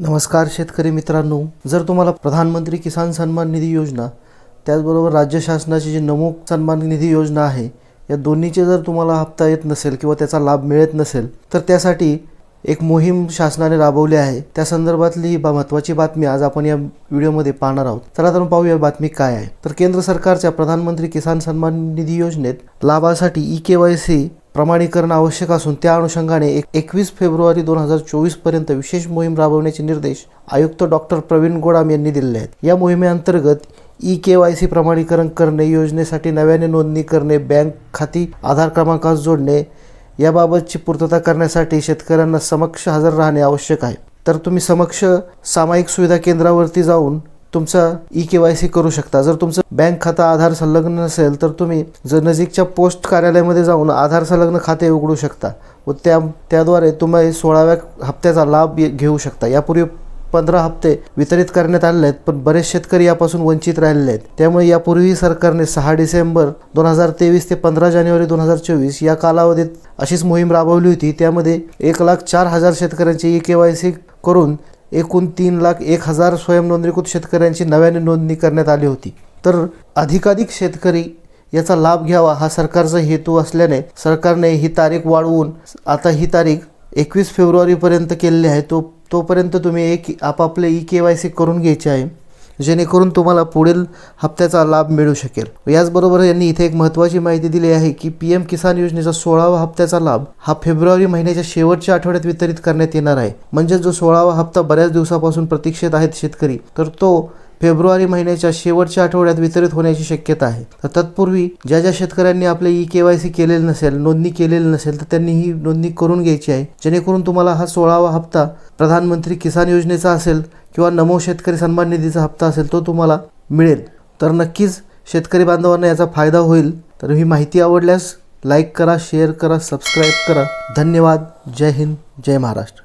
नमस्कार शेतकरी मित्रांनो जर तुम्हाला प्रधानमंत्री किसान सन्मान निधी योजना त्याचबरोबर राज्य शासनाची जी नमो सन्मान निधी योजना आहे या दोन्हीचे जर तुम्हाला हप्ता येत नसेल किंवा त्याचा लाभ मिळत नसेल तर त्यासाठी एक मोहीम शासनाने राबवली आहे. त्या संदर्भातली ही महत्वाची महत्त्वाची बातमी आज आपण या व्हिडिओमध्ये पाहणार आहोत. चला तर पाहू पाहूया बातमी काय आहे. तर केंद्र सरकारच्या प्रधानमंत्री किसान सन्मान निधी योजनेत लाभासाठी ई के वाय सी प्रमाणीकरण आवश्यक असून त्या अनुषंगाने एक एकवीस फेब्रुवारी दोन हजार चोवीसपर्यंत विशेष मोहीम राबवण्याचे निर्देश आयुक्त डॉक्टर प्रवीण गोडाम यांनी दिलेले आहेत. या मोहिमेअंतर्गत ई के वाय सी प्रमाणीकरण करणे योजनेसाठी नव्याने नोंदणी करणे बँक खाती आधार क्रमांकास जोडणे याबाबतची पूर्तता करण्यासाठी शेतकऱ्यांना समक्ष हजर राहणे आवश्यक आहे. तर तुम्ही समक्ष सामायिक सुविधा केंद्रावरती जाऊन तुमचा ई के वाय सी करू शकता. जर तुमचं बँक खातं आधार संलग्न नसेल तर तुम्ही जर नजीकच्या पोस्ट कार्यालयामध्ये जाऊन आधार संलग्न खाते उघडू शकता व त्या त्याद्वारे तुम्ही सोळाव्या हप्त्याचा लाभ घेऊ शकता. यापूर्वी पंधरा हप्ते वितरित करण्यात आलेले आहेत पण बरेच शेतकरी यापासून वंचित राहिलेले आहेत. त्यामुळे यापूर्वी सरकारने सहा डिसेंबर दोन हजार तेवीस ते पंधरा जानेवारी दोन हजार चोवीस या कालावधीत अशीच मोहीम राबवली होती. त्यामध्ये एक लाख चार हजार शेतकऱ्यांची ई के वाय सी करून एकूण तीन लाख एक हजार स्वयंनोंदणीकृत शेतकऱ्यांची नव्याने नोंदणी करण्यात आली होती. तर अधिकाधिक शेतकरी याचा लाभ घ्यावा हा सरकारचा हेतू असल्याने सरकारने ही तारीख वाढवून आता ही तारीख एकवीस फेब्रुवारीपर्यंत केलेली आहे. तो तोपर्यंत तुम्ही एक आपापले ई के वाय सी करून घ्यायचे आहे जेणेकरून तुम्हाला पुढील हप्त्याचा लाभ मिळू शकेल. याचबरोबर यांनी इथे एक महत्त्वाची माहिती दिली आहे की पी एम किसान योजनेचा सोळावा हप्त्याचा लाभ हा फेब्रुवारी महिन्याच्या शेवटच्या आठवड्यात वितरित करण्यात येणार आहे. म्हणजे जो सोळावा हप्ता बऱ्याच दिवसापासून प्रतीक्षेत आहेत शेतकरी तर तो फेब्रुवारी महिन्याच्या शेवटच्या आठवड्यात वितरित होण्याची शक्यता आहे. तर तत्पूर्वी ज्या ज्या शेतकऱ्यांनी आपले ई के वाय सी केलेलं नसेल नोंदणी केलेली नसेल तर त्यांनी ही नोंदणी करून घ्यायची आहे. जेणेकरून तुम्हाला हा सोळावा हप्ता प्रधानमंत्री किसान योजनेचा असेल किंवा नमो शेतकरी सन्मान निधीचा हप्ता असेल तो तुम्हाला मिळेल. तर नक्कीच शेतकरी बांधवांना याचा फायदा होईल. तर ही माहिती आवडल्यास लाईक करा शेअर करा सबस्क्राईब करा. धन्यवाद. जय हिंद जय महाराष्ट्र.